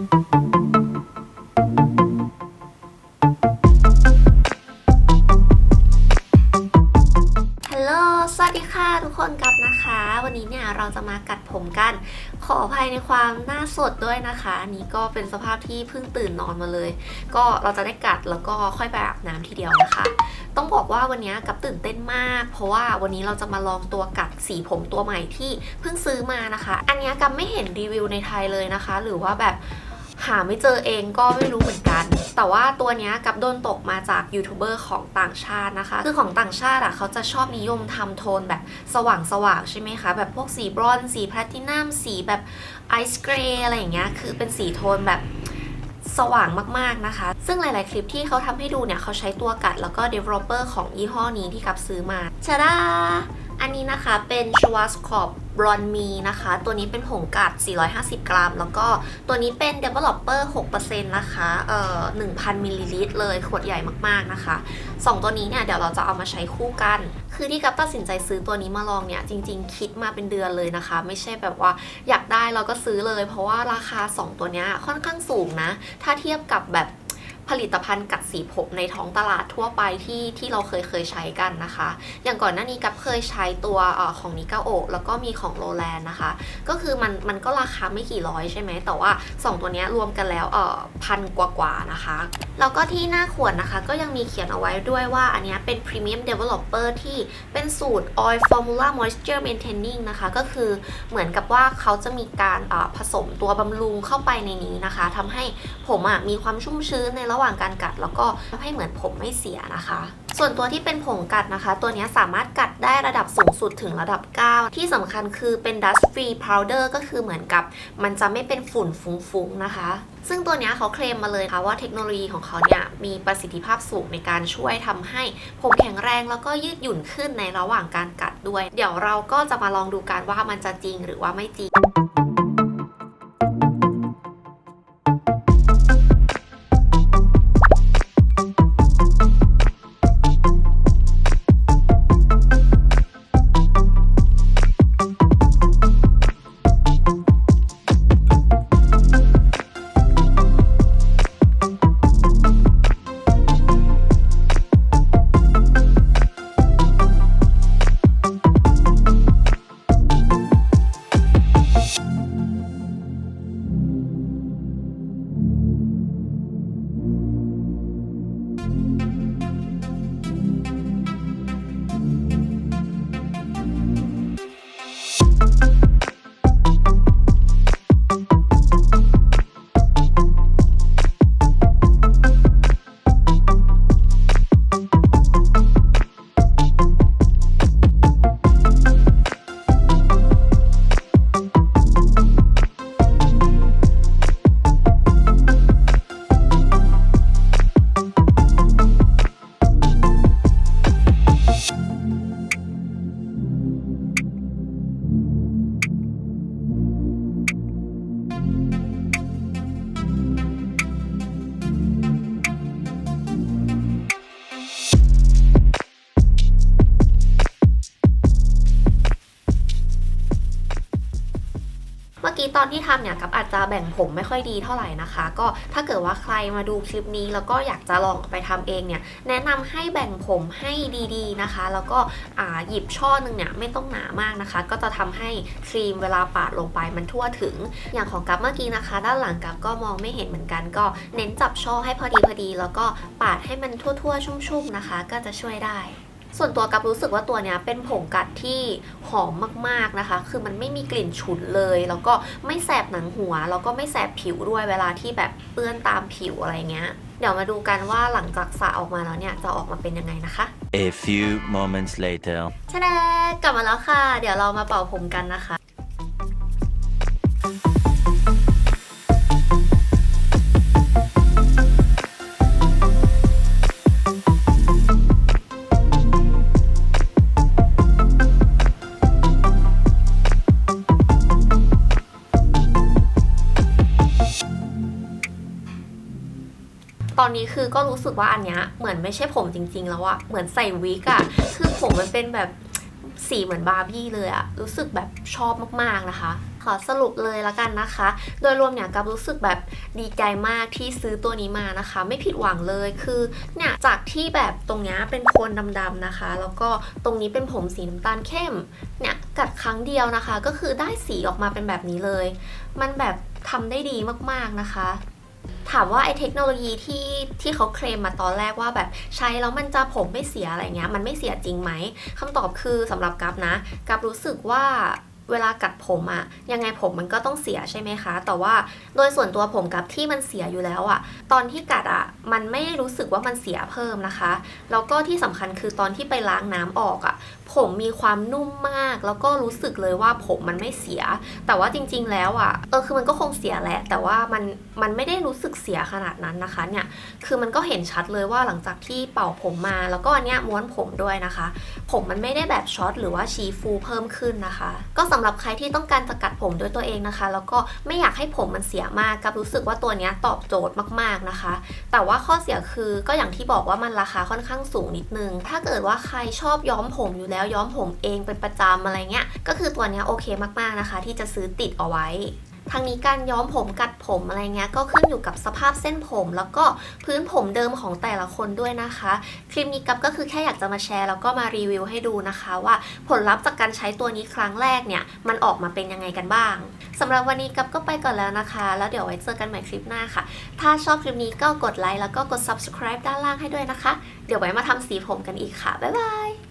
ฮัลโหลสวัสดีค่ะทุกคนกับนะคะ วันนี้เนี่ยเราจะมากัดผมกัน ขออภัยในความหน้าสดด้วยนะคะอันนี้ก็เป็นสภาพที่เพิ่งตื่นนอนมาเลย ก็เราจะได้กัดแล้วก็ค่อยไปอาบน้ำทีเดียวนะคะ ต้องบอกว่าวันนี้กับตื่นเต้นมาก เพราะว่าวันนี้เราจะมาลองตัวกัดสีผมตัวใหม่ที่เพิ่งซื้อมานะคะ อันนี้กับไม่เห็นรีวิวในไทยเลยนะคะ หรือว่าแบบ หาไม่เจอเองก็ไม่รู้เหมือนกัน แต่ว่าตัวนี้กับโดนตกมาจากยูทูบเบอร์ของต่างชาตินะคะ คือของต่างชาติอะเขาจะชอบนิยมทำโทนแบบสว่างสว่างใช่ไหมคะ แบบพวกสีบรอนซ์สีแพลตินัมสีแบบไอซ์เกรย์อะไรอย่างเงี้ยคือเป็นสีโทนแบบสว่างมากๆนะคะ ซึ่งหลาย ๆ คลิปที่เขาทำให้ดูเนี่ย เขาใช้ตัวกัดแล้วก็ developer ของยี่ห้อนี้ที่กับซื้อมาชาดา อันนี้นะคะเป็น Schwarzkopf Bron Me นะคะ ตัวนี้เป็นผงกัด450 กรัม แล้วก็ตัวนี้เป็น developer 6%นะคะเอ่อ1,000 มิลลิลิตรเลย ขวดใหญ่มากๆนะคะสองตัวนี้เนี่ยเดี๋ยวเราจะเอามาใช้คู่กัน คือที่กับตัดสินใจซื้อตัวนี้มาลองเนี่ย จริงๆ คิดมาเป็นเดือนเลยนะคะ ไม่ใช่แบบว่าอยากได้เราก็ซื้อเลย เพราะว่าราคา 2 ตัวเนี้ยค่อนข้างสูงนะ ถ้าเทียบกับแบบ ผลิตภัณฑ์กัดสีผมในท้องตลาดทั่วไปที่ที่เราเคยเคยใช้กันนะคะ อย่างก่อนหน้านี้กับเคยใช้ตัวอของนิก้าโอแล้วก็มีของโรแลนนะคะ ก็คือมันมันก็ราคาไม่กี่ร้อยใช่ไหมแต่ว่า 2 ตัวนี้รวมกันแล้วเออพันกว่ากว่านะคะแล้วก็ที่หน้าขวดนะคะก็ยังมีเขียนเอาไว้ด้วยว่าอันนี้เป็น Premium Developer ที่เป็นสูตร Oil Formula Moisture Maintaining นะคะ ก็คือเหมือนกับว่าเขาจะมีการผสมตัวบำรุงเข้าไปในนี้นะคะทำให้ผมอะมีความชุ่มชื้นในระหว่างหว่างการกัด แล้วก็ทำให้เหมือนผมไม่เสียนะคะ ส่วนตัวที่เป็นผงกัดนะคะ ตัวนี้สามารถกัดได้ระดับสูงสุดถึงระดับ 9 ที่สำคัญคือเป็น dust free powder ก็คือเหมือนกับ มันจะไม่เป็นฝุ่นฟุ้งๆนะคะ ซึ่งตัวนี้เขาเคลมมาเลยค่ะว่าเทคโนโลยีของเขาเนี่ยมีประสิทธิภาพสูงในการช่วยทำให้ผมแข็งแรงแล้วก็ยืดหยุ่นขึ้นในระหว่างการกัดด้วย เดี๋ยวเราก็จะมาลองดูกันว่ามันจะจริงหรือว่าไม่จริง กี้ตอนที่ทำเนี่ยกับอาจจะแบ่งผมไม่ค่อยดีเท่าไหร่นะคะ ก็ถ้าเกิดว่าใครมาดูคลิปนี้ แล้วก็อยากจะลองไปทำเองเนี่ยแนะนำให้แบ่งผมให้ดีๆนะคะ แล้วก็หยิบช่อหนึ่งเนี่ยไม่ต้องหนามากนะคะ ก็จะทำให้ครีมเวลาปาดลงไปมันทั่วถึง อย่างของกับเมื่อกี้นะคะ ด้านหลังกับก็มองไม่เห็นเหมือนกัน ก็เน้นจับช่อให้พอดีพอดี แล้วก็ปาดให้มันทั่วๆ ชุ่มๆนะคะ ก็จะช่วยได้ ส่วนตัวกับรู้สึกว่าตัวเนี้ยเป็นผงกัดที่หอมมากๆนะคะ คือมันไม่มีกลิ่นฉุนเลย แล้วก็ไม่แสบหนังหัว แล้วก็ไม่แสบผิวด้วยเวลาที่แบบเปื้อนตามผิวอะไรเงี้ย เดี๋ยวมาดูกันว่าหลังจากสระออกมาแล้วเนี่ยจะออกมาเป็นยังไงนะคะ A few moments later. ชะแดกลับมาแล้วค่ะ เดี๋ยวเรามาเป่าผมกันนะคะ อนนี้คือก็รู้สึกว่าอันเนี้ยเหมือนไม่ใช่ผมจริง ๆ แล้วอะเหมือนใส่วิกอะคือผมมันเป็นแบบสีเหมือนบาร์บี้เลยอะรู้สึกแบบชอบมากๆนะคะ ขอสรุปเลยละกันนะคะ โดยรวมเนี่ยกับรู้สึกแบบดีใจมากที่ซื้อตัวนี้มานะคะ ไม่ผิดหวังเลยคือเนี่ยจากที่แบบตรงนี้เป็นโคนดำๆนะคะ แล้วก็ตรงนี้เป็นผมสีน้ำตาลเข้มเนี่ยกัดครั้งเดียวนะคะ ก็คือได้สีออกมาเป็นแบบนี้เลย มันแบบทำได้ดีมากๆนะคะ ถามว่าไอ้เทคโนโลยีที่ที่เขาเคลมมาตอนแรกว่าแบบใช้แล้วมันจะผมไม่เสียอะไรเงี้ยมันไม่เสียจริงไหมคำตอบคือสำหรับกับนะกับรู้สึกว่า เวลากัดผมอะยังไงผมมันก็ต้องเสียใช่ไหมคะ แต่ว่าโดยส่วนตัวผมกับที่มันเสียอยู่แล้วอะตอนที่กัดอะมันไม่รู้สึกว่ามันเสียเพิ่มนะคะ แล้วก็ที่สำคัญคือตอนที่ไปล้างน้ำออกอะผมมีความนุ่มมาก แล้วก็รู้สึกเลยว่าผมมันไม่เสีย แต่ว่าจริง ๆ แล้วอะเออคือมันก็คงเสียแหละ แต่ว่ามันมันไม่ได้รู้สึกเสียขนาดนั้นนะคะเนี่ยคือมันก็เห็นชัดเลยว่าหลังจากที่เป่าผมมา แล้วก็อันเนี้ยม้วนผมด้วยนะคะ ผมมันไม่ได้แบบช็อตหรือว่าชีฟูเพิ่มขึ้นนะคะ ก็สำหรับใครที่ต้องการจะกัดผมด้วยตัวเองนะคะ แล้วก็ไม่อยากให้ผมมันเสียมากกับรู้สึกว่าตัวนี้ตอบโจทย์มากๆนะคะ แต่ว่าข้อเสียคือก็อย่างที่บอกว่ามันราคาค่อนข้างสูงนิดนึง ถ้าเกิดว่าใครชอบย้อมผมอยู่แล้วย้อมผมเองเป็นประจำอะไรเงี้ยก็คือตัวนี้โอเคมากๆนะคะ ที่จะซื้อติดเอาไว้ ทางนี้การย้อมผมกัดผมอะไรเงี้ยก็ขึ้นอยู่กับสภาพเส้นผม แล้วก็พื้นผมเดิมของแต่ละคนด้วยนะคะ คลิปนี้กับก็คือแค่อยากจะมาแชร์ แล้วก็มารีวิวให้ดูนะคะ ว่าผลลัพธ์จากการใช้ตัวนี้ครั้งแรกเนี่ยมันออกมาเป็นยังไงกันบ้างสำหรับวันนี้กับก็ไปก่อนแล้วนะคะ แล้วเดี๋ยวไว้เจอกันใหม่คลิปหน้าค่ะ ถ้าชอบคลิปนี้ก็กดไลค์แล้วก็กด subscribe ด้านล่างให้ด้วยนะคะ เดี๋ยวไว้มาทำสีผมกันอีกค่ะ บ๊ายบาย